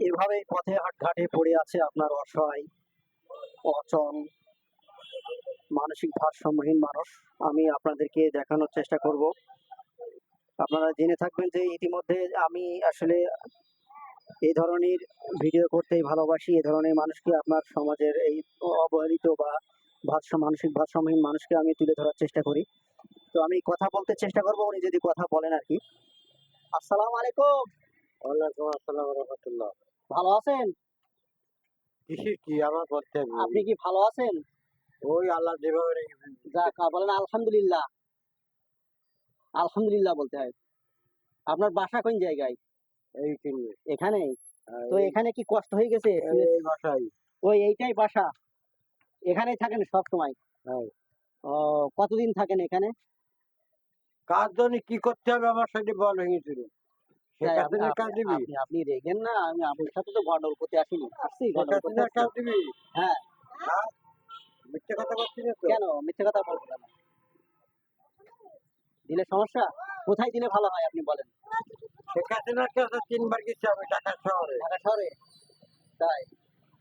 এভাবেই পথে ঘাটে পড়ে আছে আপনার অসহায়, অচল, মানসিক ভারসাম্যহীন মানুষ। আমি আপনাদেরকে দেখানোর চেষ্টা করব। আপনারা জেনে থাকবেন যে ইতিমধ্যে আমি আসলে এই ধরনের ভিডিও করতেই ভালোবাসি। এই ধরনের মানুষকে আপনার সমাজের এই অবহেলিত বা ভারসাম্য, মানসিক ভারসাম্যহীন মানুষকে আমি তুলে ধরার চেষ্টা করি। তো আমি কথা বলতে চেষ্টা করব, উনি যদি কথা বলেন আর কি। আসসালামু আলাইকুম। ওয়ালাইকুম আসসালাম রহমতুল্লাহ। ভালো আছেন? কি আমার হবে? আপনি কি ভালো আছেন? ওই আল্লাহ যেভাবে। যাক বলেন আলহামদুলিল্লাহ। আলহামদুলিল্লাহ বলতে হয়। আপনার বাসা কোন জায়গায়? এই এখানে? তো এখানে কি কষ্ট হয়ে গেছে? ওই এইটাই বাসা। এখানেই থাকেন সব সময়? হ্যাঁ। ও কতদিন থাকেন এখানে? কাজ জন্য কি করতে হবে আমার সাথে বল শেখ আপনি- দিবি আপনি রেগেন না আমি আপনার সাথে তো গন্ডগোল করতে আসিনি। আসছি শেখ করতে কাজ দিবি হ্যাঁ। হ্যাঁ? মিথ্যে কথা বলছি না কেন? মিথ্যে কথা বলব কেন? দিলে সমস্যা? কোথায় দিলে ভালো হয় আপনি বলেন? শেখ হাসিনার কাছে তিনবার গেছি আমি ঢাকা শহরে? ঢাকা শহরে? তাই।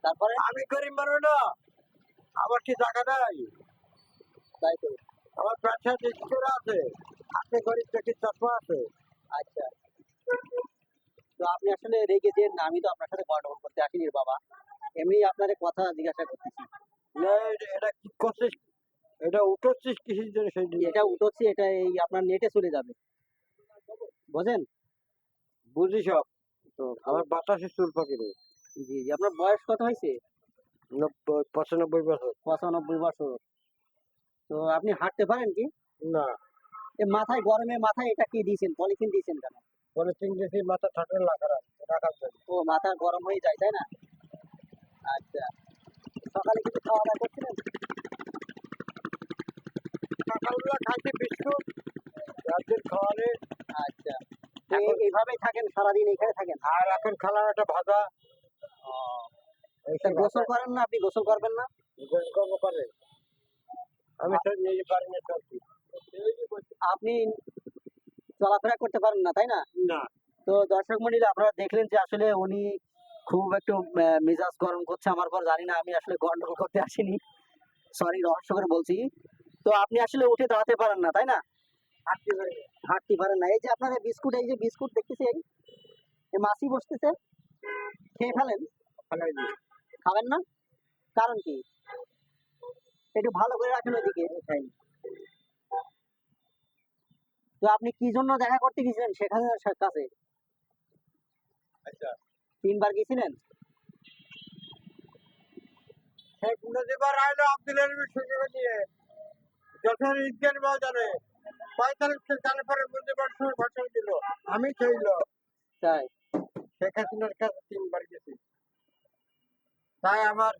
তারপরে? আমি গরিব মানুষ না। আমার কি টাকা নাই? তাই তো। আমার আছে। গরিব চশমা আছে। আসলে রেগে যে আমি তো আপনার সাথে গন্ডগোল করতে আসিনি বাবা। এমনি আপনার কথা জিজ্ঞাসা করতেছি। না, এটা- কি করছিস? এটা উঠোচ্ছিস কিসের জন্য সেই এটা উঠোচ্ছে এটা এই আপনার নেটে চলে যাবে। বোঝেন? বুঝি সব? তো আমার বাতাসে চুল জি জি আপনার বয়স কত হয়েছে? নব্বই পঁচানব্বই বছর। পঁচানব্বই বছর। তো আপনি হাঁটতে পারেন কি? না। এ মাথায় গরমে মাথায় এটা কি দিয়েছেন? পলিথিন দিয়েছেন কেন? তিন দেশে মাথা ঠান্ডা লাগার ও মাথা গরম হয়ে যায় তাই না? আচ্ছা। সকালে কিছু খাওয়া দাওয়া করছিলেন? সকালবেলা খাইছি বিস্কুট খাওয়ালে। আচ্ছা। এইভাবেই থাকেন সারাদিন এখানে থাকেন? আর এখন একটা ভাজা। গোসল করেন না? আপনি গোসল করবেন না? গোল কর্ম করে। আমি তো নিজে পারি না আপনি চলাফেরা করতে পারেন না তাই না? না। তো দর্শক মন্ডলী আপনারা দেখলেন যে আসলে উনি খুব একটু মেজাজ গরম করছে আমার পর জানি না আমি আসলে গন্ডগোল করতে আসিনি। সরি রহস্য করে বলছি। তো আপনি আসলে উঠে দাঁড়াতে পারেন না তাই না? হাঁটতে পারেন না। এই যে আপনার বিস্কুট এই যে বিস্কুট দেখতেছেন এই মাছি বসতেছে খেয়ে ফেলেন? খাবেন না? কারণ কি? একটু ভালো করে রাখেন ওইদিকে। তো আপনি কি জন্য দেখা করতে গেছিলেন সেখানে কাছে? তিনবার গেছিলেন? শেখ মুজিবুর আইলো আব্দুল আলমের সুযোগ নিয়ে। যখন ঈদগান ময়দানে পঁয়তাল্লিশ সালে পরে মুজিবুর সময় ভাষণ দিল আমি চাইল তাই? শেখ হাসিনার কাছে তিনবার গেছি। তাই আমার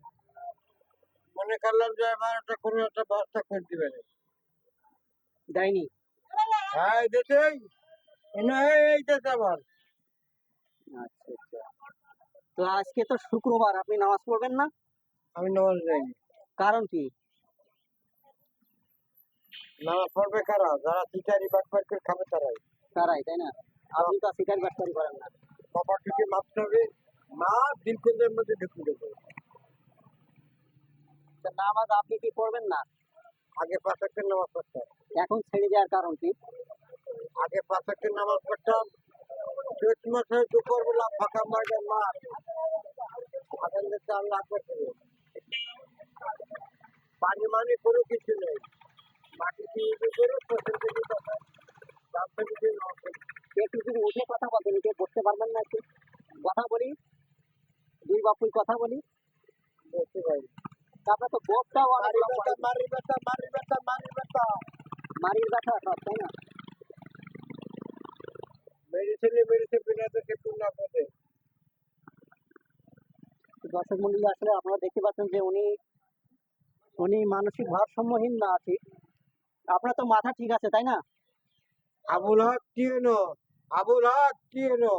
মনে করলাম যে আমার একটা কোনো একটা ব্যবস্থা করে দিবেন। দেয়নি? হ্যাঁ এই দেশে এই এই আমার। আচ্ছা আচ্ছা। তো আজকে তো শুক্রবার আপনি নামাজ পড়বেন না? আমি নামাজ যাইনি কারণ কি? নামাজ পড়বে কারা? যারা চিটারি বাটপাট করে খাবে তারাই। তারাই তাই না? আপনি তো শিকার বাটপারি করেন না। কপাটুকে মাপতে হবে মা দিলকুন্দের মধ্যে ঢুকে দেবো। তো নামাজ আপনি কি পড়বেন না? আগে পাঁচ নামাজ পড়তাম। এখন ছেড়ে দেওয়ার কারণ কি? আগে পাঁচ নামাজ পড়তাম চৈত মাসে দুপুর বেলা ফাঁকা মার্গের মাঠ। আগান দেখতে আল্লাহ করছে। পানি মানি কোনো কিছু নেই। মাটি দিয়ে করে তার থেকে যে নষ্ট একটু যদি উঠে কথা বলতেন একটু বসতে পারবেন না একটু? কথা বলি? দুই বাপুই কথা বলি? করতে পারি। তারপরে তো অনেক মারি ব্যথা মারি ব্যথা মারি ব্যথা মারি ব্যথা সব তাই না মেডিসিনে মেডিসিন বিনা দেশে পূর্ণ করে তো দর্শক মন্ডলী, আসলে আপনারা দেখতে পাচ্ছেন যে উনি উনি মানসিক ভারসাম্যহীন না আছে। আপনার তো মাথা ঠিক আছে, তাই না? আবুল হক এনো আবুল হক এনো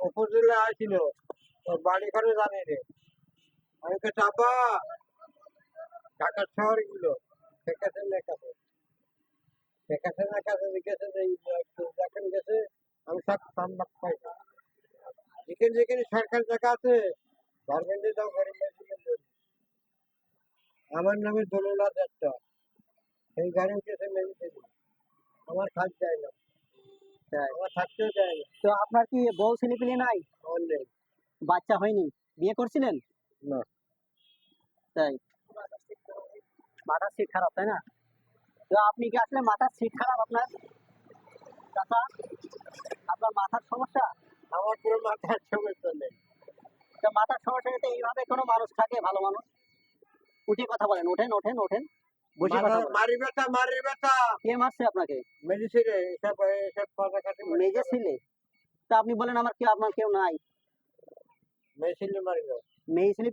উপজেলা আসছিল ওর বাড়ি ঘরে জানি রে। কাছে আব্বা ঢাকার শহরগুলো শেখ হাসিনার কাছে গেছে গেছে, আমি সব সামবাক পাইছি যেখানে যেখানে সরকার জায়গা আছে দাম গরিব আমার নামে আছে একটা সেই গাড়ি উঠেছে মেডিকেল আমার কাজ যায় না। আমার থাকতেও দেয় না। তো আপনার কি বউ ছেলেপিলে নাই? নেই। বাচ্চা হয়নি? বিয়ে করছিলেন? না। তাই। মাথার সিট খারাপ তাই না? তো আপনি কি আসলে মাথার সিট খারাপ আপনার? চাচা আপনার মাথার সমস্যা? আমার পুরো মাথার সমস্যা নেই। মাথার সমস্যা এইভাবে কোনো মানুষ থাকে ভালো মানুষ? উঠে কথা বলেন ওঠেন ওঠেন ওঠেন। বসে কথা মাথা- বলেন। মারি ব্যথা মারি ব্যথা। কে মারছে আপনাকে? মেডিসিনে এসব এসব তা আপনি বলেন আমার কেউ আপনার কেউ নাই। মেডিসিনে মারি